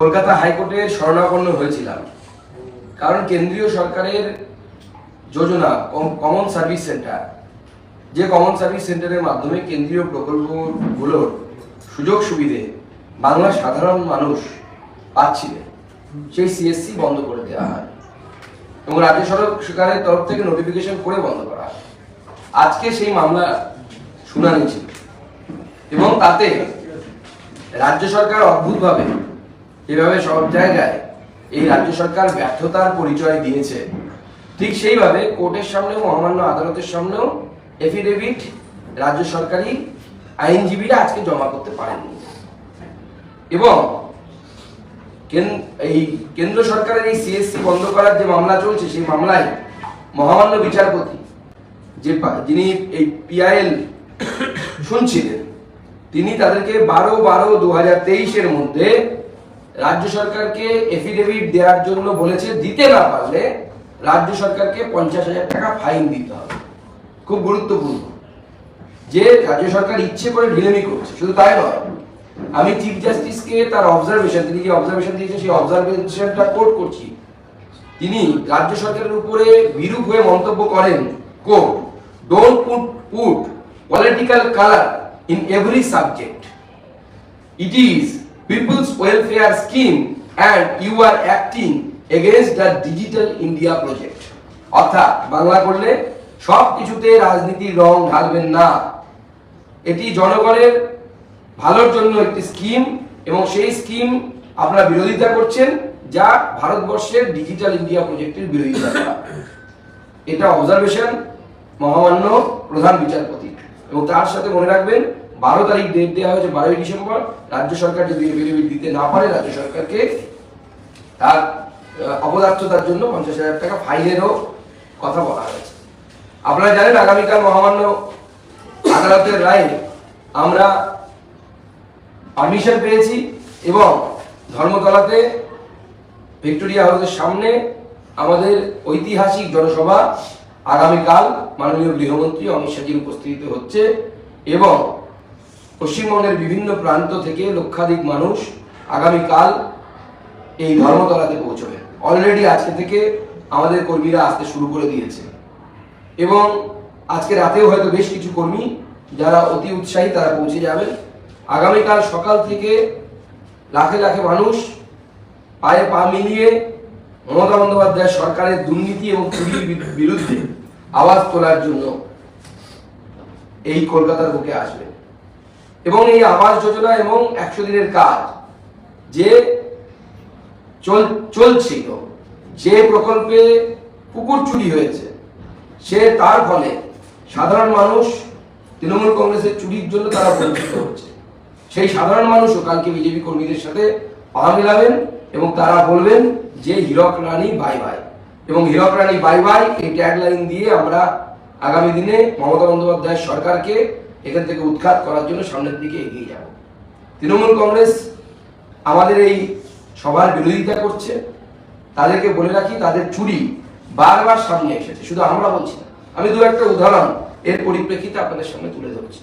কলকাতা হাইকোর্টে শরণাপন্ন হয়েছিলাম। কারণ কেন্দ্রীয় সরকারের যোজনা কমন সার্ভিস সেন্টার যে কমন সার্ভিস সেন্টারের মাধ্যমে কেন্দ্রীয় প্রকল্পগুলোর সুযোগ সুবিধে বাংলার সাধারণ মানুষ পাচ্ছিলেন সেই সিএসসি বন্ধ করে দেওয়া হয় এবং রাজ্য সরকারের তরফ থেকে নোটিফিকেশন করে বন্ধ করা হয়। আজকে সেই মামলা শুনানি ছিল এবং তাতে রাজ্য সরকার অদ্ভুতভাবে এভাবে সব জায়গায় এই রাজ্য সরকার ব্যর্থতার পরিচয় দিয়েছে। ঠিক সেইভাবে কোর্টের সামনেও, মহামান্য আদালতের সামনেও এফিডেভিট রাজ্য সরকারি আইনজীবীরা আজকে জমা করতে পারেননি। এবং এই কেন্দ্র সরকারের এই সিএসসি বন্ধ করার যে মামলা চলছে, সেই মামলায় মহামান্য বিচারপতি যে যিনি এই পিআইএল শুনছিলেন, তিনি তাদেরকে বারো বারো দু হাজার তেইশের মধ্যে রাজ্য সরকারকে এফিডেভিট দেওয়ার জন্য বলেছে, দিতে না পারলে রাজ্য সরকারকে পঞ্চাশ হাজার টাকা ফাইন দিতে হবে। খুব গুরুত্বপূর্ণ। যে রাজ্য সরকার ইচ্ছে করে ঢিলেমি করছে, শুধু তাই নয়, আমি চিফ জাস্টিসকে তার অবজারভেশন তিনি যে অবজারভেশন দিয়েছেন, সেই অবজারভেশনটা কোট করছি। তিনি, রাজ্য সরকারের উপরে বিরূপ হয়ে মন্তব্য করেন quote don't put put political colour in every subject it is people's welfare scheme and you are acting against the digital india project. অর্থাৎ বাংলা করলে সব কিছুতে রাজনীতির রং ঢালবেন না। এটি জনগণের ভালোর জন্য একটি স্কিম এবং সেই স্কিম আপনারা বিরোধিতা করছেন যা ভারতবর্ষের ডিজিটাল ইন্ডিয়া প্রজেক্টের বিরোধিতা করা। এটা অবজারভেশন মহামান্য প্রধান বিচারপতি। এবং তার সাথে মনে রাখবেন বারো তারিখ ডেট দেওয়া হয়েছে, বারোই ডিসেম্বর। রাজ্য সরকার যদি এফিডেভিট দিতে না পারে, রাজ্য সরকারকে তার অপদার্থতার জন্য পঞ্চাশ হাজার টাকা ফাইনেরও কথা বলা হয়েছে। আপনারা জানেন, আগামীকাল মহামান্য আদালতের রায়ে আমরা পারমিশন পেয়েছি এবং ধর্মতলাতে ভিক্টোরিয়া হাউসের সামনে আমাদের ঐতিহাসিক জনসভা আগামীকাল মাননীয় গৃহমন্ত্রী অমিত শাহজির উপস্থিতিতে হচ্ছে এবং পশ্চিমবঙ্গের বিভিন্ন প্রান্ত থেকে লক্ষাধিক মানুষ আগামীকাল এই ধর্মতলাতে পৌঁছবে। অলরেডি আজকে থেকে আমাদের কর্মীরা আসতে শুরু করে দিয়েছে। এবং আজকে রাতেও হয়তো বেশ কিছু কর্মী যারা অতি উৎসাহী তারা পৌঁছে যাবেন আগামীকাল সকাল থেকে লাখে লাখে মানুষ পায়ে পা মিলিয়ে মমতা বন্দ্যোপাধ্যায় সরকারের দুর্নীতি এবং চুরির বিরুদ্ধে আওয়াজ তোলার জন্য এই কলকাতার বুকে আসবে। এবং এই আবাস যোজনা এবং একশো দিনের কাজ যে চল, চলছিল, যে প্রকল্পে পুকুর চুরি হয়েছে, সে তার ফলে সাধারণ মানুষ তৃণমূল কংগ্রেসের চুরির জন্য তারা বঞ্চিত হচ্ছে। সেই সাধারণ মানুষও কালকে বিজেপি কর্মীদের সাথে পা মেলাবেন এবং তারা বলবেন যে হীরক রানী বাই বাই। এবং হীরক রানী বাই বাই, এই ট্যাগলাইন দিয়ে আমরা আগামী দিনে মমতা বন্দ্যোপাধ্যায়ের সরকারকে এখান থেকে উৎখাত করার জন্য সামনের দিকে এগিয়ে যাব। তৃণমূল কংগ্রেস আমাদের এই সবার বিরোধিতা করছে। তাদেরকে বলে রাখি, তাদের চুরি বারবার সামনে এসেছে। শুধু আমরা বলছি না, আমি দু একটা উদাহরণ এর পরিপ্রেক্ষিতে আপনাদের সামনে তুলে ধরছি।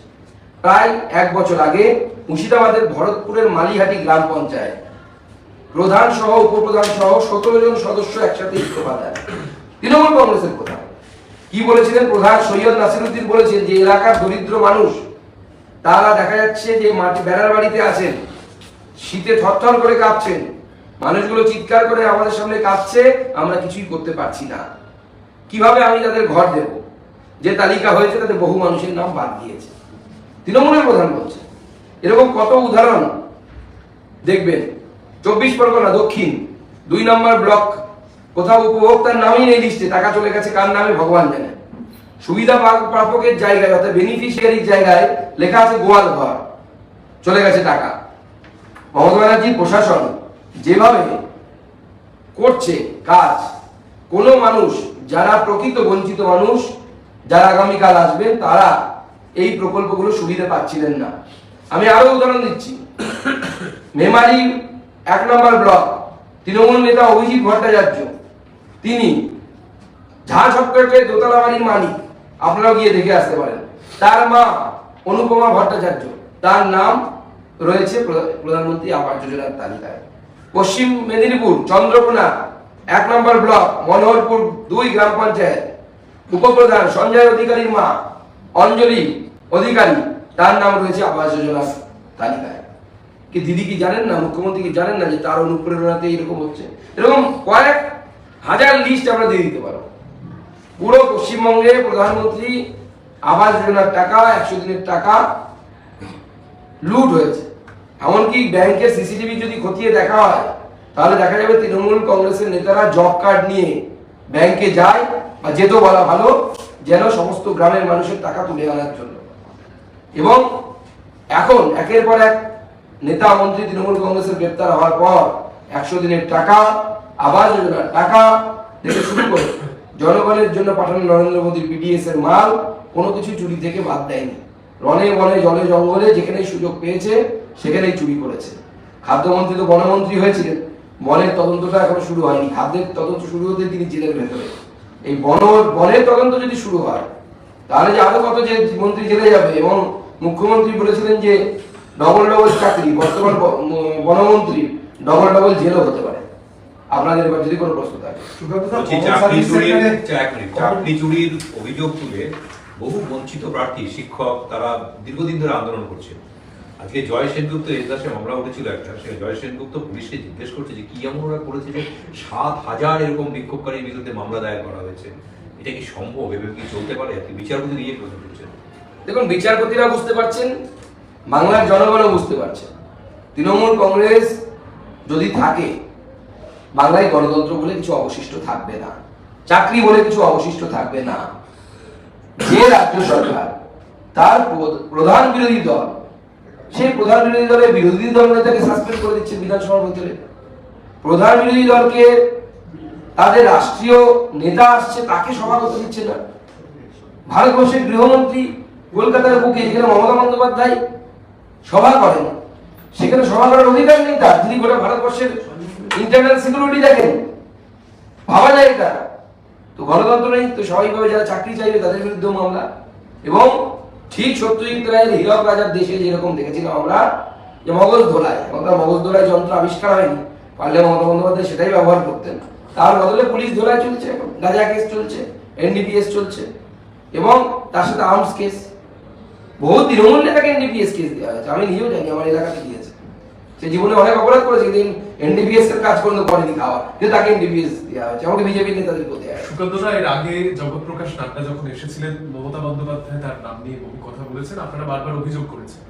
প্রায় এক বছর আগে মুর্শিদাবাদের ভরতপুরের মালিহাটি গ্রাম পঞ্চায়েত প্রধান সহ, উপপ্রধান সহ সতেরো জন সদস্য একসাথে ইস্তফা দেয়। তৃণমূল কংগ্রেসের প্রধান। কি বলেছিলেন? প্রধান সৈয়দ নাসিরুদ্দিন বলেছেন যে, এলাকার দরিদ্র মানুষ, তারা দেখা যাচ্ছে যে মাটি বেড়ার বাড়িতে আছেন, শীতে থরথর করে কাঁপছেন। মানুষগুলো চিৎকার করে আমাদের সামনে কাঁপছে, আমরা কিছুই করতে পারছি না। কীভাবে আমি তাদের ঘর দেব? যে তালিকা হয়েছে, তাতে বহু মানুষের নাম বাদ দিয়েছে। তৃণমূলের প্রধান বলছে এরকম কত উদাহরণ দেখবেন। চব্বিশ পরগনা দক্ষিণ, দুই নম্বর ব্লক কোথাও উপভোক্তার নামই নেই লিস্টে, টাকা চলে গেছে কার নামে ভগবান জানে। সুবিধা প্রাপকের জায়গায়, অর্থাৎ বেনিফিশিয়ারির জায়গায় লেখা আছে গোয়াল ঘর। চলে গেছে টাকা। মমতা ব্যানার্জির প্রশাসন যেভাবে করছে কাজ, কোনো মানুষ, যারা প্রকৃত বঞ্চিত মানুষ, যারা আগামীকাল আসবে তারা এই প্রকল্পগুলো সুবিধা পাচ্ছিলেন না। আমি আরও উদাহরণ দিচ্ছি। মেমারি এক নম্বর ব্লক, তৃণমূল নেতা অভিজিৎ ভট্টাচার্য তিনি ঝাড় সপ্তাহে দোতলা বাড়ির মালিক। আপনারাও গিয়ে দেখে আসতে পারেন। তার মা অনুপমা ভট্টাচার্য, তার নাম রয়েছে প্রধানমন্ত্রী আবাস যোজনার তালিকায়। পশ্চিম মেদিনীপুর, চন্দ্রকোনা, এক নম্বর ব্লক, মনোহরপুর, দুই গ্রাম পঞ্চায়েত। উপপ্রধান সঞ্জয় অধিকারীর মা, অঞ্জলি অধিকারী, তার নাম রয়েছে আবাস যোজনার তালিকায়। কি দিদি কি জানেন না? মুখ্যমন্ত্রী কি জানেন না যে তার অনুপ্রেরণাতে এরকম হচ্ছে? এরকম কয়েক হাজার লিস্ট আমরা দিয়ে দিতে পারব। পুরো পশ্চিমবঙ্গে প্রধানমন্ত্রী আবাস যোজনার টাকা, একশো দিনের টাকা লুট হয়েছে। এমনকি ব্যাংকের সিসিটিভি যদি খতিয়ে দেখা হয়, তাহলে দেখা যাবে তৃণমূল কংগ্রেসের নেতারা জব কার্ড নিয়ে ব্যাংকে যায় বা যেতেও বলা ভালো, যেন সমস্ত গ্রামের মানুষের টাকা তুলে আনার জন্য। এবং এখন একের পর এক নেতা মন্ত্রী তৃণমূল কংগ্রেসের গ্রেপ্তার হওয়ার পর একশো দিনের টাকা আবাস যোজনার টাকা থেকে শুরু করে, জনগণের জন্য পাঠানো নরেন্দ্র মোদীর পিডিএস এর মাল কোনো কিছু চুরি থেকে বাদ দেয়নি। রনে বনে, জলে জঙ্গলে যেখানেই সুযোগ পেয়েছে, সেখানেই চুরি করেছে। খাদ্যমন্ত্রী তো বনমন্ত্রী হয়েছিলেন। বনের তদন্তটা এখনও শুরু হয়নি। খাদ্যের তদন্ত শুরু হতে তিনি জেলের ভেতরে। এই বন, বনের তদন্ত যদি শুরু হয়, তাহলে যে আরও কত যে মন্ত্রী জেলে যাবে এবং মুখ্যমন্ত্রী বলেছিলেন যে ডবল ডবল চাকরি, বর্তমান বনমন্ত্রী ডবল ডবল জেলও হতে পারে। আপনাদের এবার যদি কোনো প্রশ্ন থাকে। চাকরি চুরির চাকরি চুরির অভিযোগ তুলে বহু বঞ্চিত প্রার্থী শিক্ষক তারা দীর্ঘদিন ধরে আন্দোলন করছে। আজকে জয় সেনগুপ্ত এর দাসে মামলা উঠেছিল একটা সে জয় সেনগুপ্ত পুলিশকে জিজ্ঞেস করছে যে কি এমন ওরা করেছে যে সাত হাজার এরকম বিক্ষোভকারীর বিরুদ্ধে মামলা দায়ের করা হয়েছে? এটা কি সম্ভব? এভাবে কি চলতে পারে? আর কি বিচারপতি নিয়ে প্রশ্ন করছেন। দেখুন বিচারপতিরা বুঝতে পারছেন বাংলার জনগণও বুঝতে পারছে তৃণমূল কংগ্রেস যদি থাকে বাংলায় গণতন্ত্র বলে কিছু অবশিষ্ট থাকবে না। চাকরি বলে কিছু অবশিষ্ট থাকবে না। যে রাজ্য সরকার, তার প্র- প্রধান বিরোধী দল, সেই প্রধান বিরোধী দলের বিরোধী দল নেতাকে সাসপেন্ড করে দিচ্ছে বিধানসভার ভিতরে। প্রধান বিরোধী দলকে তাদের রাষ্ট্রীয় নেতা আসছে, তাকে সভা করতে দিচ্ছে না। ভারতবর্ষের গৃহমন্ত্রী কলকাতার বুকে যেখানে মমতা বন্দ্যোপাধ্যায় সভা করেন, সেখানে সভা করার অধিকার নেই তার। তিনি গোটা ভারতবর্ষের ইন্টারনাল সিকিউরিটি দেখেন? ভাবা যায় এটা। তো গণতন্ত্র নেই, তো স্বাভাবিকভাবে যারা চাকরি চাইবে তাদের বিরুদ্ধে মামলা। এবং ঠিক সত্যজিৎ রায়ের হীরক রাজার দেশে যেরকম দেখেছিলাম আমরা, যে মগজ ধোলায় তার মগজ ধোলায় যন্ত্র আবিষ্কার হয়নি, পারলে মমতা বন্দ্যোপাধ্যায় সেটাই ব্যবহার করতেন। তার বদলে পুলিশ ধোলায় চলছে, এখন কেস চলছে এনডিপিএস চলছে, এবং তার সাথে আর্মস কেস বহু তৃণমূল নেতাকে এনডিপিএস কেস দেওয়া হয়েছে, আমি নিজেও জানি, আমার এলাকাতে সে জীবনে অনেক অপরাধ করেছে কিন্তু এনডিপিএস এর কাজ পর্যন্ত করেনি খাওয়া কিন্তু তাকে এনডিপিএস দেওয়া হয়েছে। আমাকে বিজেপি নেতাদেরকেও দেওয়া হয়েছে সুকান্তরা এর আগে জগৎপ্রকাশ নাড্ডা যখন এসেছিলেন মমতা বন্দ্যোপাধ্যায় তার নাম নিয়ে বহু কথা বলেছেন। আপনারা বারবার অভিযোগ করেছেন।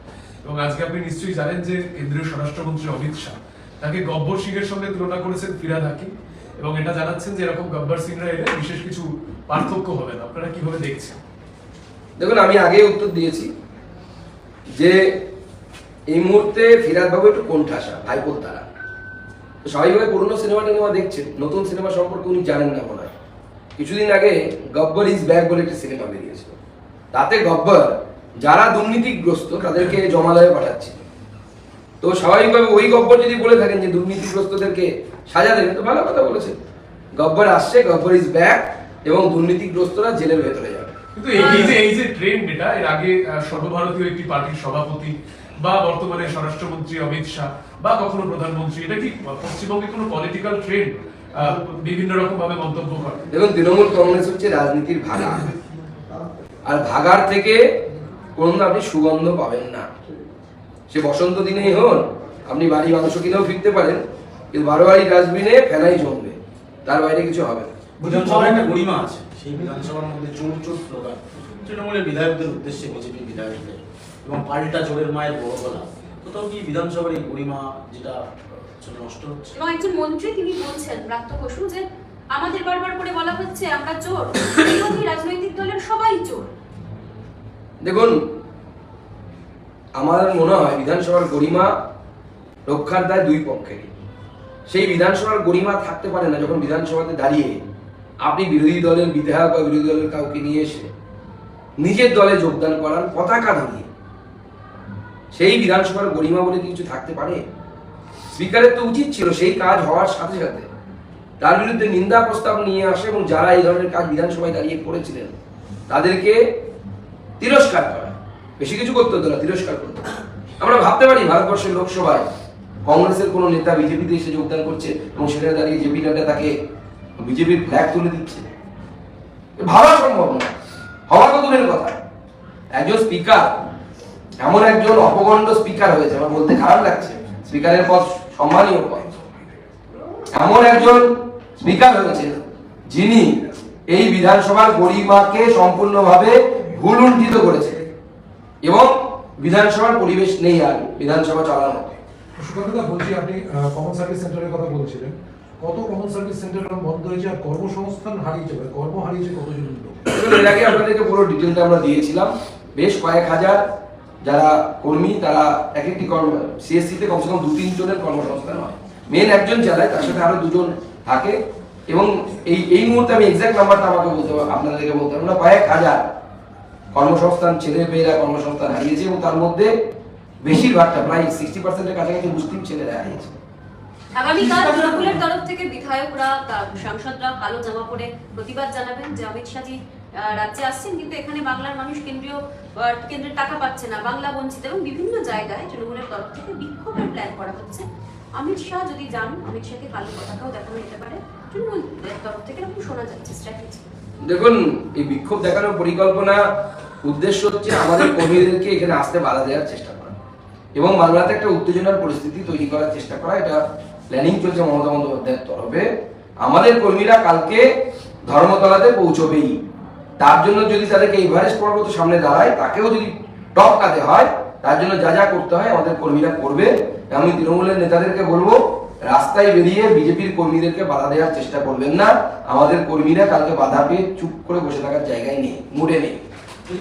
এবং আজকে আপনি নিশ্চয়ই জানেন যে কেন্দ্রীয় স্বরাষ্ট্রমন্ত্রী অমিত শাহ তাকে গব্বর সিং এর সঙ্গে তুলনা করেছেন ফিরাদ হাকিম। এবং এটা জানাচ্ছেন যে এরকম গব্বর সিংরা এলে বিশেষ কিছু পার্থক্য হবে না। আপনারা কীভাবে দেখছেন? দেখুন আমি আগে উত্তর দিয়েছি যে এই মুহূর্তে ফিরাদ বাবু একটু কোণঠাসা ভাইপোর দ্বারা তো স্বাভাবিকভাবে পুরনো সিনেমা টিনেমা দেখছেন নতুন সিনেমা সম্পর্কে উনি জানেন না মনে হয়। কিছুদিন আগে গব্বর ইজ ব্যাক বলে একটি সিনেমা বেরিয়েছিল। তাতে গব্বর যারা দুর্নীতিগ্রস্ত তাদেরকে জমালয়ে পাঠাচ্ছে তো স্বাভাবিকভাবে ওই গব্বর যদি বলে থাকেন যে দুর্নীতিগ্রস্তদেরকে সাজা দেবেন, তো ভালো কথা বলেছেন। গব্বর আসছে, গব্বর ইজ ব্যাক এবং দুর্নীতিগ্রস্তরা জেলের ভেতরে যাবে। কিন্তু এই যে এই যে ট্রেন্ড এটা এর আগে সর্বভারতীয় একটি পার্টির সভাপতি বা বর্তমানে স্বরাষ্ট্রমন্ত্রী অমিত শাহ বা কখনো প্রধানমন্ত্রী এটা কি পশ্চিমবঙ্গে কোনো পলিটিক্যাল ট্রেন্ড বিভিন্ন রকম ভাবে মন্তব্য করে। দেখুন তৃণমূল কংগ্রেস হচ্ছে রাজনীতির ভাগার আর ভাগার থেকে কোন আপনি সুগন্ধ পাবেন না। সে বসন্ত দিনেই হন আপনি বাড়ি মাংস কিনেও ফিরতে পারেন কিন্তু বারো বাড়ি ডাস্টবিনে ফেনাই জমবে। তার বাইরে কিছু হবে না। বিধানসভার একটা গরিমা আছে সেই বিধানসভার মধ্যে চোর চোর স্লোগান। তৃণমূলের বিধায়কদের উদ্দেশ্যে বিজেপি বিধায়কদের। এবং পাল্টা চোরের মায়ের বড় গলা। কোথাও কি বিধানসভার এই গরিমা যেটা নষ্ট হচ্ছে? এবং একজন মন্ত্রী তিনি বলছেন ব্রাত্য বসু যে আমাদের বারবার করে বলা হচ্ছে আমরা চোর। বিরোধী রাজনৈতিক দলের সবাই চোর। দেখুন আমার মনে হয় বিধানসভার গরিমা রক্ষার দায় দুই পক্ষেরই। সেই বিধানসভার গরিমা থাকতে পারে না যখন বিধানসভাতে দাঁড়িয়ে আপনি বিরোধী দলের বিধায়ক বা বিরোধী দলের কাউকে নিয়ে এসে নিজের দলে যোগদান করান পতাকা ধরিয়ে সেই বিধানসভার গরিমা বলে কিছু থাকতে পারে? স্পিকারের তো উচিত ছিল সেই কাজ হওয়ার সাথে সাথে। তার বিরুদ্ধে নিন্দা প্রস্তাব নিয়ে আসে এবং যারা এই ধরনের কাজ বিধানসভায় দাঁড়িয়ে করেছিলেন, তাদেরকে তিরস্কার করা। বেশি কিছু করতে হতো না, তিরস্কার করতে। আমরা ভাবতে পারি ভারতবর্ষের লোকসভায় কংগ্রেসের কোনো নেতা বিজেপিতে এসে যোগদান করছে এবং সেখানে দাঁড়িয়ে জেপি নাড্ডা তাকে বিজেপির ফ্ল্যাগ তুলে দিচ্ছে। ভাবা সম্ভব না হওয়া তো দূরের কথা। একজন স্পিকার এমন একজন অপগণ্ড স্পিকার হয়েছে আমার বলতে খারাপ লাগছে। স্পিকারের পদ সম্মানীয় পদ। এমন একজন স্পিকার হয়েছে যিনি এই বিধানসভার গরিমাকে সম্পূর্ণভাবে ভুলুণ্ঠিত করেছে। এবং বিধানসভার পরিবেশ নেই আর বিধানসভা চালানো সুকান্তদা বলছি আপনি কমন সার্ভিস সেন্টারের কথা বলছিলেন। কত কমন সার্ভিস সেন্টার বন্ধ হয়েছে আর কর্মসংস্থান হারিয়েছে? মানে কর্ম হারিয়েছে কতজন লোক? এর আগে আপনাদেরকে পুরো ডিটেলটা আমরা দিয়েছিলাম। বেশ কয়েক হাজার যারা কর্মী তারা এক একটি কর্ম সিএসসি তে কমসে কম দু তিনজনের কর্মসংস্থান হয়। মেন একজন চালায় তার সাথে আরও দুজন থাকে। এবং এই এই মুহূর্তে আমি এক্সাক্ট নাম্বারটা আমাকে বলতে পারব আপনাদেরকে বলতে পারব না কয়েক হাজার কর্মসংস্থান ছেলে মেয়েরা কর্মসংস্থান হারিয়েছে এবং তার মধ্যে বেশিরভাগটা প্রায় সিক্সটি পার্সেন্টের কাছাকাছি মুসলিম ছেলেরা হারিয়েছে। আগামীকাল তৃণমূলের তরফ থেকে বিধায়করা সাংসদরা কালো জামা পরে প্রতিবাদ জানাবেন। যে অমিত শাহজি। রাজ্যে আসছেন, কিন্তু এখানে বাংলার মানুষ কেন্দ্রীয় কেন্দ্রের টাকা পাচ্ছে না। বাংলা বঞ্চিত এবং বিভিন্ন জায়গায় তৃণমূলের তরফ থেকে বিক্ষোভের প্ল্যান করা হচ্ছে। অমিত শাহ যদি যান, অমিত শাহকে কালো পতাকাও দেখানো যেতে পারে। তৃণমূলের তরফ থেকে এরকম শোনা যাচ্ছে স্ট্র্যাটেজি দেখুন, এই বিক্ষোভ দেখানোর পরিকল্পনা, উদ্দেশ্য হচ্ছে আমাদের কর্মীদেরকে এখানে আসতে বাধা দেওয়ার চেষ্টা করা। এবং বাংলাতে একটা উত্তেজনার পরিস্থিতি তৈরি করার চেষ্টা করা। এটা প্ল্যানিং চলছে মমতা বন্দ্যোপাধ্যায়ের তরফে। আমাদের কর্মীরা কালকে ধর্মতলাতে পৌঁছবেই। তার জন্য যদি তাদেরকে এভারেস্ট পর্বত সামনে দাঁড়ায়, তাকেও যদি টপকাতে হয়, তার জন্য যা যা করতে হয় আমাদের কর্মীরা করবে। আমি তৃণমূলের নেতাদেরকে বলব, রাস্তায় বেরিয়ে বিজেপির কর্মীদেরকে বাধা দেওয়ার চেষ্টা করবেন না। আমাদের কর্মীরা কালকে বাধা পেয়ে চুপ করে বসে থাকার জায়গায় নেই, মুড়ে নেই।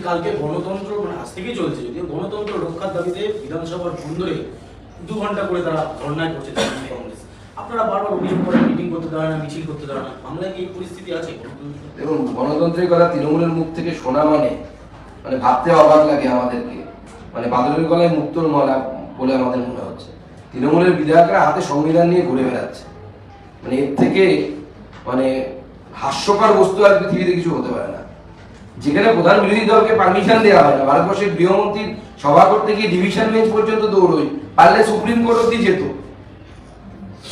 কালকে গণতন্ত্র মানে আজ থেকেই চলছে, যদিও গণতন্ত্র রক্ষার দাবিতে বিধানসভার বন্দরে দু ঘণ্টা করে তারা ধর্নায় করছে কংগ্রেস। আপনারা বারবার অভিযোগ করেন মিটিং করতে দেওয়া না, মিছিল করতে দেওয়া না। বাংলায় কি এই পরিস্থিতি আছে? দেখুন গণতন্ত্রের কথা তৃণমূলের মুখ থেকে শোনা মানে মানে ভাবতে অবাক লাগে আমাদেরকে। মানে বাদলের গলায় মুক্তর মালা বলে আমাদের মনে হচ্ছে। তৃণমূলের বিধায়করা হাতে সংবিধান নিয়ে ঘুরে বেড়াচ্ছে। মানে এর থেকে মানে হাস্যকর বস্তু আর পৃথিবীতে কিছু হতে পারে না। যেখানে প্রধান বিরোধী দলকে পারমিশন দেওয়া হয় না। ভারতবর্ষের গৃহমন্ত্রীর সভা করতে গিয়ে ডিভিশন বেঞ্চ পর্যন্ত দৌড়ই পারলে সুপ্রিম কোর্ট অব্দি যেত।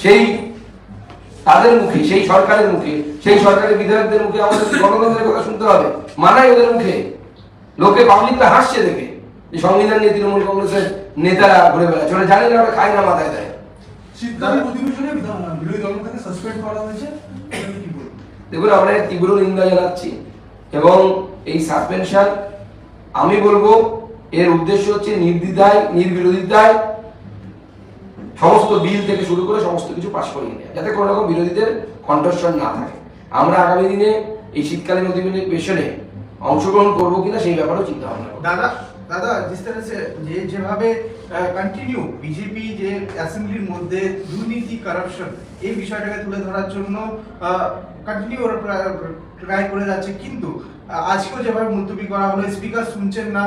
সেই তাদের মুখে সেই সরকারের মুখে সেই সরকারের বিধায়কদের মুখে আমাদের গণতন্ত্রের কথা শুনতে হবে। মানাই ওদের মুখে। লোকে পাবলিকটা হাসছে দেখে যে সংবিধান নিয়ে তৃণমূল কংগ্রেসের নেতারা ঘুরে বেড়াচ্ছে ওরা জানে না ওরা খায় না মাথায় দেয়। দেখুন আমরা তীব্র নিন্দা জানাচ্ছি এবং এই সাসপেনশন আমি বলব এর উদ্দেশ্য হচ্ছে নির্দ্বিধায় নির্বিরোধিতায় সমস্ত বিল থেকে শুরু করে সমস্ত কিছু পাশ করিয়ে নেয়, যাতে কোনো রকম বিরোধীদের কণ্ঠস্বর না থাকে। আমরা আগামী দিনে এই শীতকালীন অধিবেশনে অংশগ্রহণ করব কিনা সেই ব্যাপারেও চিন্তা ভাবনা দাদা দাদা যেভাবে কন্টিনিউ বিজেপি যে অ্যাসেম্বলির মধ্যে দুর্নীতি কারাপশন এই বিষয়টাকে তুলে ধরার জন্য কন্টিনিউ ওরা ট্রাই করে যাচ্ছে। কিন্তু আজকেও যেভাবে মুলতবি করা হলো স্পিকার শুনছেন না,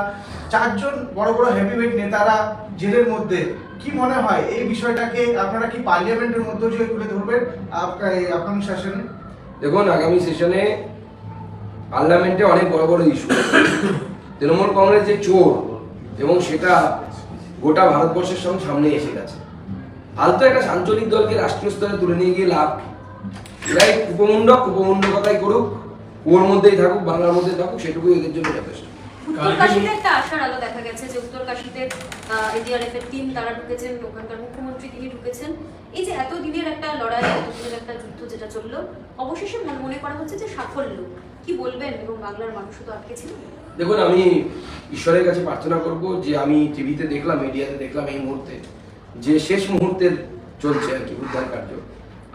চারজন বড় বড় হেভিওয়েট নেতারা জেলের মধ্যে, কি মনে হয় এই বিষয়টাকে আপনারা কি পার্লামেন্টের মধ্যে যে তুলে ধরবেন আগামী শাসনে দেখুন, আগামী সেশনে পার্লামেন্টে অনেক বড় বড় ইস্যু তৃণমূল কংগ্রেস যে চোর এবং সেটা গোটা ভারতবর্ষের সঙ্গে সামনে এসে গেছে। ফালতু একটা আঞ্চলিক দলকে রাষ্ট্রীয় স্তরে তুলে নিয়ে গিয়ে লাভ? এরাই কুপমুন্ডকতাই করুক ওর মধ্যেই থাকুক বাংলার মধ্যে থাকুক সেটুকুই এদের জন্য যথেষ্ট। উত্তরকাশীতে একটা আশার আলো দেখা গেছে যে উত্তরকাশীতে এর টিম তারা ঢুকেছেন ওখানকার মুখ্যমন্ত্রী তিনি ঢুকেছেন। এই যে এত দিনের একটা লড়াই এত দিনের একটা যুদ্ধ যেটা চলল অবশেষে মনে- মনে করা হচ্ছে যে সাফল্য। কি বলবেন এবং বাংলার মানুষও তো আটকে ছিল? দেখুন, আমি ঈশ্বরের কাছে প্রার্থনা করব যে আমি টিভিতে দেখলাম, মিডিয়াতে দেখলাম এই মুহূর্তে, যে শেষ মুহূর্তে চলছে আর কি, উদ্ধার কার্য।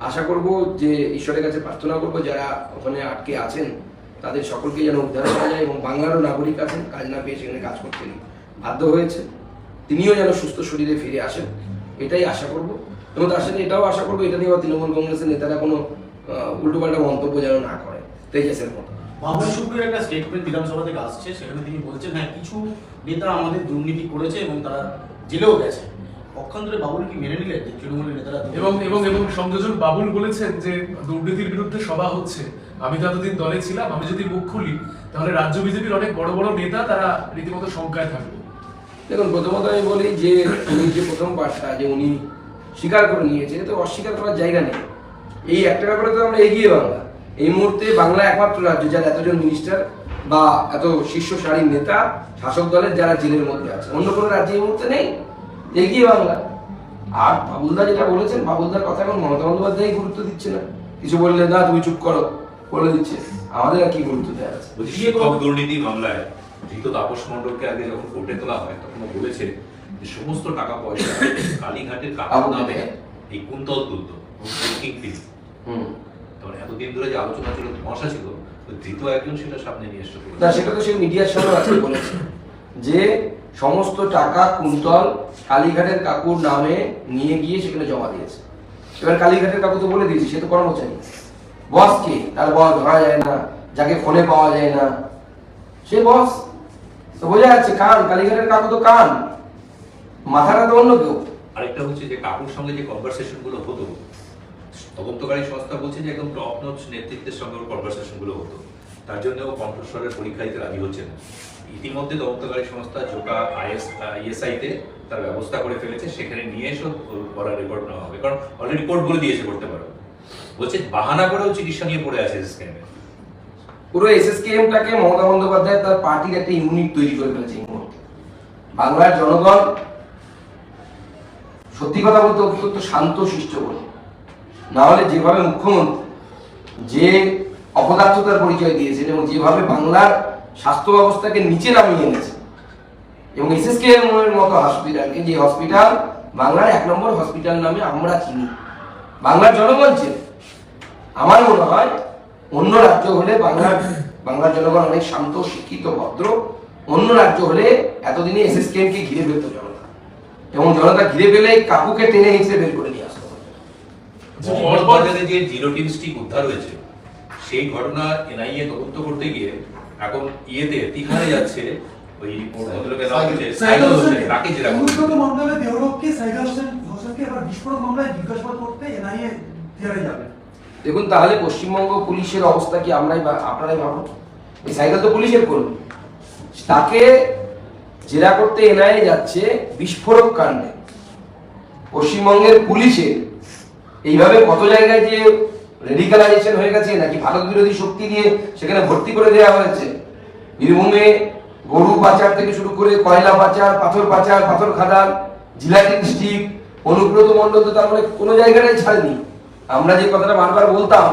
আশা করব যে ঈশ্বরের কাছে প্রার্থনা করব, যারা ওখানে আটকে আছেন, তাদের সকলকে যেন উদ্ধার করা যায় এবং বাংলারও নাগরিক আছেন, কাজ না পেয়ে সেখানে কাজ করতে বাধ্য হয়েছে তিনিও যেন সুস্থ শরীরে ফিরে আসেন, এটাই আশা করব। এবং তার সাথে এটাও আশা করব, এটা নিয়ে তৃণমূল কংগ্রেসের নেতারা কোনো উল্টোপাল্টা মন্তব্য যেন না করে। তেজাসের মতো। বাবুল সুপ্রিয়র একটা স্টেটমেন্ট বিধানসভা থেকে আসছে সেখানে তিনি বলছেন হ্যাঁ কিছু নেতা আমাদের দুর্নীতি করেছে এবং তারা জেলেও গেছে। পক্ষান্তরে বাবুল কি মেনে নিলেন যে তৃণমূলের নেতারা এবং এবং এবং সংযোজন বাবুল বলেছেন যে দুর্নীতির বিরুদ্ধে সভা হচ্ছে। আমি তো এতদিন দলে ছিলাম আমি যদি মুখ খুলি তাহলে রাজ্য বিজেপির অনেক বড় বড় নেতা তারা রীতিমতো শঙ্কায় থাকবে। দেখুন প্রথমত আমি বলি যে উনি যে প্রথম পাঠটা যে উনি স্বীকার করে নিয়েছে তো অস্বীকার করার জায়গা নেই। এই একটা ব্যাপারে তো আমরা এগিয়ে বাংলা। এই মুহূর্তে বাংলা একমাত্র রাজ্য যার এতজন মিনিস্টার বা এত শীর্ষ সারির নেতা শাসক দলের যারা জেলের মধ্যে আছে। অন্য কোনো রাজ্যে এই মুহূর্তে নেই। এগিয়ে বাংলা। আর বাবুলদা যেটা বলেছেন বাবুলদার কথা এখন মমতা বন্দ্যোপাধ্যায় গুরুত্ব দিচ্ছে না। কিছু বললে না তুমি চুপ করো। বলে দিচ্ছে। আমাদের আর কি গুরুত্ব দেওয়া আছে? শিক্ষক দুর্নীতি মামলায় ধৃত তাপস মণ্ডলকে আগে যখন কোর্টে তোলা হয় তখন বলেছে যে সমস্ত টাকা পয়সা কালীঘাটের কাকার নামে এই কুন্তল তুলত কিংপিন তখন এতদিন ধরে যে আলোচনা ছিল মশা ছিল ধৃত একজন সেটা সামনে নিয়ে এসে না সেটা তো সে মিডিয়ার সামনে আজকে বলেছে যে সমস্ত টাকা কুন্তল কালীঘাটের কাকুর নামে নিয়ে গিয়ে সেখানে জমা দিয়েছে। এবার কালীঘাটের কাকু তো বলে দিয়েছে সে তো কর্মচারী। বস কে? তার বস ধরা যায় না যাকে ফোনে পাওয়া যায় না। সে বস। তো বোঝা যাচ্ছে কান কালীঘাটের কাকু তো কান। মাথাটা তো অন্য কেউ। আরেকটা হচ্ছে যে কাকুর সঙ্গে যে কনভারসেশনগুলো হতো তদন্তকারী সংস্থা বলছে যে একদম টপ নচ নেতৃত্বের সঙ্গে ওর কনভারসেশনগুলো হতো। তার জন্য কণ্ঠস্বরের পরীক্ষা দিতে রাজি হচ্ছে না। ইতিমধ্যে তদন্তকারী সংস্থা জোকা আইএস ইএসআই তে তার ব্যবস্থা করে ফেলেছে। সেখানে নিয়ে এসে, ওর পড়া রেকর্ড নেওয়া হবে। কারণ অলরেডি কোর্ট বলে দিয়েছে, করতে পারো। বলছে বাহানা করেও চিকিৎসা নিয়ে পড়ে আছে স্ক্যামে পুরো এসএসকেএমটাকে মমতা বন্দ্যোপাধ্যায় তার পার্টির একটা ইউনিট তৈরি করে ফেলেছে বাংলার জনগণ সত্যি কথা বলতে অত্যন্ত শান্ত, শিষ্ট বলে না হলে যেভাবে মুখ্যমন্ত্রী যে অপদার্থতার পরিচয় দিয়েছেন এবং যেভাবে বাংলার স্বাস্থ্য ব্যবস্থাকে নিচে নামিয়ে এনেছে, এবং এসএসকেএম এর মতো হসপিটালকে যে হসপিটাল বাংলার এক নম্বর হসপিটাল নামে আমরা চিনি। বাংলার জনগণ চেনে। আমার মনে হয় অন্য রাজ্য হলে বাংলার বাংলার জনগণ অনেক শান্ত, শিক্ষিত, ভদ্র। অন্য রাজ্য হলে এতদিনে এসএসকেএম কে ঘিরে ফেলতো জনতা। এবং জনতা ঘিরে ফেলে কাকুকে টেনে হিঁচড়ে বের করে নিয়ে আসতো আচ্ছা, মোহাম্মদ পরপর- বাজারে যে জিরোটিন স্টিক উদ্ধার হয়েছে সেই ঘটনা এনআইএ তদন্ত করতে গিয়ে এখন ইয়েতে তিহারে যাচ্ছে ওই ভদ্রলোকের নাম হচ্ছে সাইদুল হোসেন তাকে জেরা করছে। সাইদুল হোসেন হোসেনকে এবার বিস্ফোরক মামলায় জিজ্ঞাসাবাদ করতে এনআইএ থিয়ারে যাবে। দেখুন তাহলে পশ্চিমবঙ্গ পুলিশের অবস্থা কি? আমরাই বা আপনারাই ভাবুন। এই সাইকেল তো পুলিশের কর্মী। তাকে জেরা করতে এনআইএ যাচ্ছে বিস্ফোরক কাণ্ডে। পশ্চিমবঙ্গের পুলিশের এইভাবে কত জায়গায় যে রেডিকালাইজেশন হয়ে গেছে, নাকি ভারত বিরোধী শক্তি দিয়ে সেখানে ভর্তি করে দেওয়া হয়েছে? বীরভূমে গরু পাচার থেকে শুরু করে কয়লা পাচার, পাথর পাচার, পাথর খাদান জিলাটিন স্টিক অনুব্রত তো তার মানে কোনো জায়গাটাই আমরা যে কথাটা বারবার বলতাম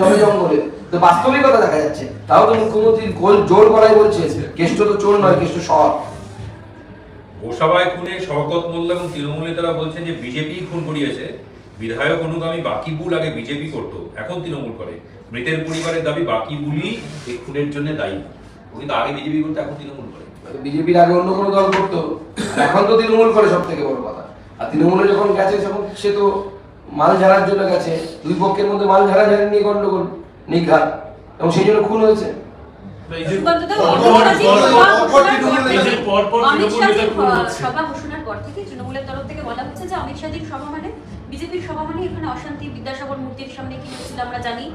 মনে জঙ্গলে, তো বাস্তবিকতা দেখা যাচ্ছে। তাও তো মুখ্যমন্ত্রী গোল জোর গলায় বলছে, কেষ্ট তো চোর নয়, কেষ্ট শহর গোসাবায় খুনে শওকত মোল্লা এবং তৃণমূল নেতারা বলছেন যে বিজেপি খুন করিয়েছে। বিধায়ক অনুগামী বাকিবুল আগে বিজেপি করত এখন তৃণমূল করে। মৃতের পরিবারের দাবি বাকিবুলই এই খুনের জন্য দায়ী। ও কিন্তু আগে বিজেপি করতো এখন তৃণমূল করে। বিজেপির আগে অন্য কোনো দল করতো এখন তো তৃণমূল করে সব থেকে বড় কথা। আর তৃণমূলে যখন গেছে তখন সে তো মাল ঝাড়ার জন্য গেছে। দুই পক্ষের মধ্যে মাল ঝাড়াঝাড়ি নিয়ে গন্ডগোল নিঘাত এবং সেই জন্য খুন হয়েছে। সভা ঘোষণার পর থেকে তৃণমূলের তরফ থেকে বলা হচ্ছে যে অমিত শাহজির সভা মানে বিজেপির সভা মানে এখানে অশান্তি, বিদ্যাসাগর মূর্তির সামনে কি হচ্ছিল আমরা জানি।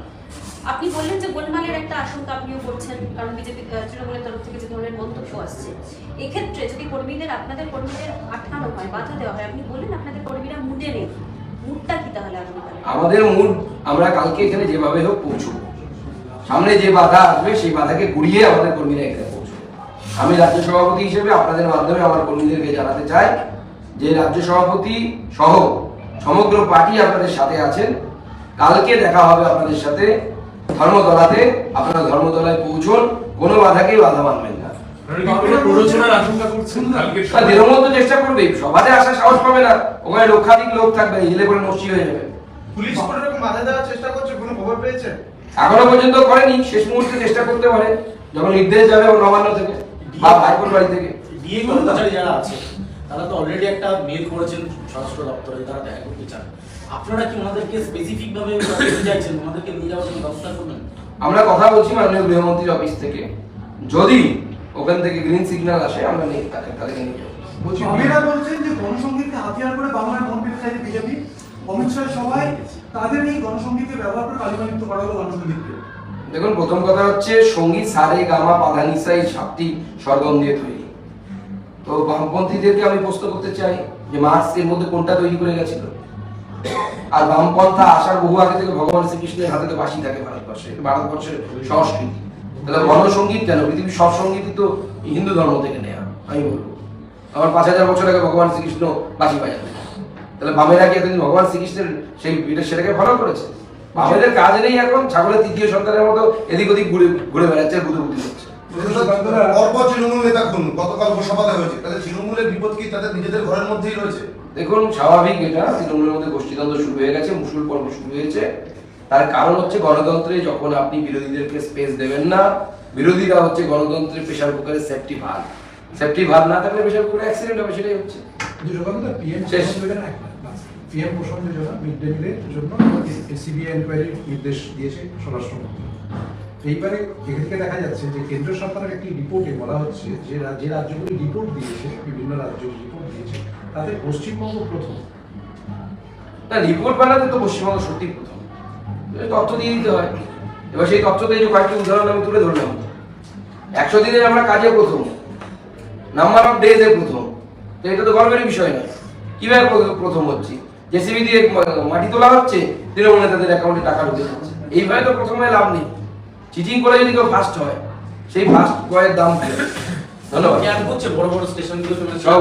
আপনি বললেন যে গোলমালের একটা আশঙ্কা আপনিও করছেন, কারণ বিজেপি তৃণমূলের তরফ থেকে যে ধরনের মন্তব্য আসছে। এক্ষেত্রে যদি কর্মীদের, আপনাদের কর্মীদের আটকানো হয়, বাধা দেওয়া হয়, আপনি বললেন আপনাদের কর্মীরা মুডে নেই। মুডটা কি তাহলে? আমাদের মুড আমরা কালকে এখানে যেভাবে হোক পৌঁছবো। সামনে যে বাধা আসবে, সেই বাধাকে গুড়িয়ে আমাদের কর্মীরা এখানে পৌঁছবে। আমি রাজ্য সভাপতি হিসেবে আপনাদের মাধ্যমে আমার কর্মীদেরকে জানাতে চাই যে রাজ্য সভাপতি সহ সমগ্র পার্টি আপনাদের সাথে আছেন। কালকে দেখা হবে আপনাদের সাথে। ধর্মতলাতে আপনারা ধর্মতলায় পৌঁছুন। কোনো বাধাকেই বাধা মানবেন না। চেষ্টা করবে। সভাতে আসার সাহস পাবে না। ওখানে লক্ষাধিক লোক থাকবে হিলে করে নষ্টি হয়ে যাবে। পুলিশ কোনো রকম বাধা দেওয়ার চেষ্টা করছে? কোনো খবর পেয়েছে এখনও পর্যন্ত করেনি। শেষ মুহূর্তে চেষ্টা করতে পারে। যখন নির্দেশ যাবে নবান্ন থেকে বা ভাইপোর বাড়ি থেকে। তারা তো অলরেডি একটা মেল করেছেন স্বরাষ্ট্র দপ্তরে তারা দেখা করতে চান। আপনারা কি ওনাদেরকে স্পেসিফিক ভাবে চাইছেন? ওনাদেরকে নিয়ে যাওয়ার জন্য ব্যবস্থা করবেন? আমরা কথা বলছি মাননীয় গৃহমন্ত্রীর অফিস থেকে। যদি ওখান থেকে গ্রিন সিগন্যাল আসে আমরা নিয়ে তাকে তাদেরকে নিয়ে যাব। বলছি আমিরা বলছেন যে গণসংগীতকে হাতিয়ার করে বাংলায় ভোট পেতে চাইছে বিজেপি অমিত শাহ সবাই তাদের এই গণসংগীতকে ব্যবহার করে কালিমালিপ্ত করা হলো গণসংগীতকে। দেখুন প্রথম কথা হচ্ছে সংগীত সারে গামা পাধানিসা এই সাতটি স্বরগম দিয়ে তৈরি। তো বামপন্থীদেরকে আমি প্রশ্ন করতে চাই যে মার্কস এর মধ্যে কোনটা তৈরি করে গেছিল? আর বামপন্থা আসার বহু আগে থেকে ভগবান শ্রীকৃষ্ণের হাতে তো বাসি থাকে ভারতবর্ষে, ভারতবর্ষের সংস্কৃতি। তাহলে গণসঙ্গীত কেন? পৃথিবীর সব সঙ্গীতই তো হিন্দু ধর্ম থেকে নেওয়া আমি বলব। আমার পাঁচ হাজার বছর আগে ভগবান শ্রীকৃষ্ণ বাসি বাজাতেন। তাহলে বামেরা কি এতদিন ভগবান শ্রীকৃষ্ণের সেই সেটাকে ফলো করেছে? বামেদের কাজ নেই এখন, ছাগলের তৃতীয় সন্তানের মতো এদিক ওদিক ঘুরে ঘুরে বেড়াচ্ছে বুদ্ধি করছে। পরপর তৃণমূল নেতা খুন গতকাল উপসভাতে হয়েছে। তাহলে তৃণমূলের বিপদ কি? তাদের নিজেদের ঘরের মধ্যেই রয়েছে। দেখুন স্বাভাবিক এটা তৃণমূলের মধ্যে গোষ্ঠীদ্বন্দ্ব শুরু হয়ে গেছে মুসুল পর্ব শুরু হয়েছে। তার কারণ হচ্ছে গণতন্ত্রে যখন আপনি বিরোধীদেরকে স্পেস দেবেন না বিরোধীরা হচ্ছে গণতন্ত্রের প্রেশার কুকারের সেফটি ভালো সেফটি ভালো না থাকলে প্রেশার কুকারে অ্যাক্সিডেন্ট হবে সেটাই হচ্ছে। পিএম শেষ। পিএম মিড ডে মিলের জন্য সিবিআই নির্দেশ দিয়েছে স্বরাষ্ট্রমন্ত্রী। এইবারে এখান থেকে দেখা যাচ্ছে যে কেন্দ্র সরকারের একটি রিপোর্টে বলা হচ্ছে যে যে রাজ্যগুলি রিপোর্ট দিয়েছে, বিভিন্ন রাজ্য রিপোর্ট দিয়েছে, তাতে পশ্চিমবঙ্গ প্রথম। না রিপোর্ট বানাতে তো পশ্চিমবঙ্গ সত্যি প্রথম। তথ্য দিয়ে দিতে হয়। এবার সেই তথ্য দিয়ে কয়েকটি উদাহরণ আমি তুলে ধরলাম। একশো দিনে আমরা কাজে প্রথম। নাম্বার অফ ডেজে প্রথম। তো এটা তো গর্বের বিষয় নয়। কীভাবে প্রথম হচ্ছে? জেসিবি দিয়ে মাটি তোলা হচ্ছে? তৃণমূল তাদের অ্যাকাউন্টে টাকা ঢুকে যাচ্ছে। এইভাবে তো প্রথমে লাভ নেই। চিটিং করে যদি কেউ ফার্স্ট হয় সেই ফার্স্ট বয়ের দাম? ধন্যবাদ। বড় বড় স্টেশনগুলো সব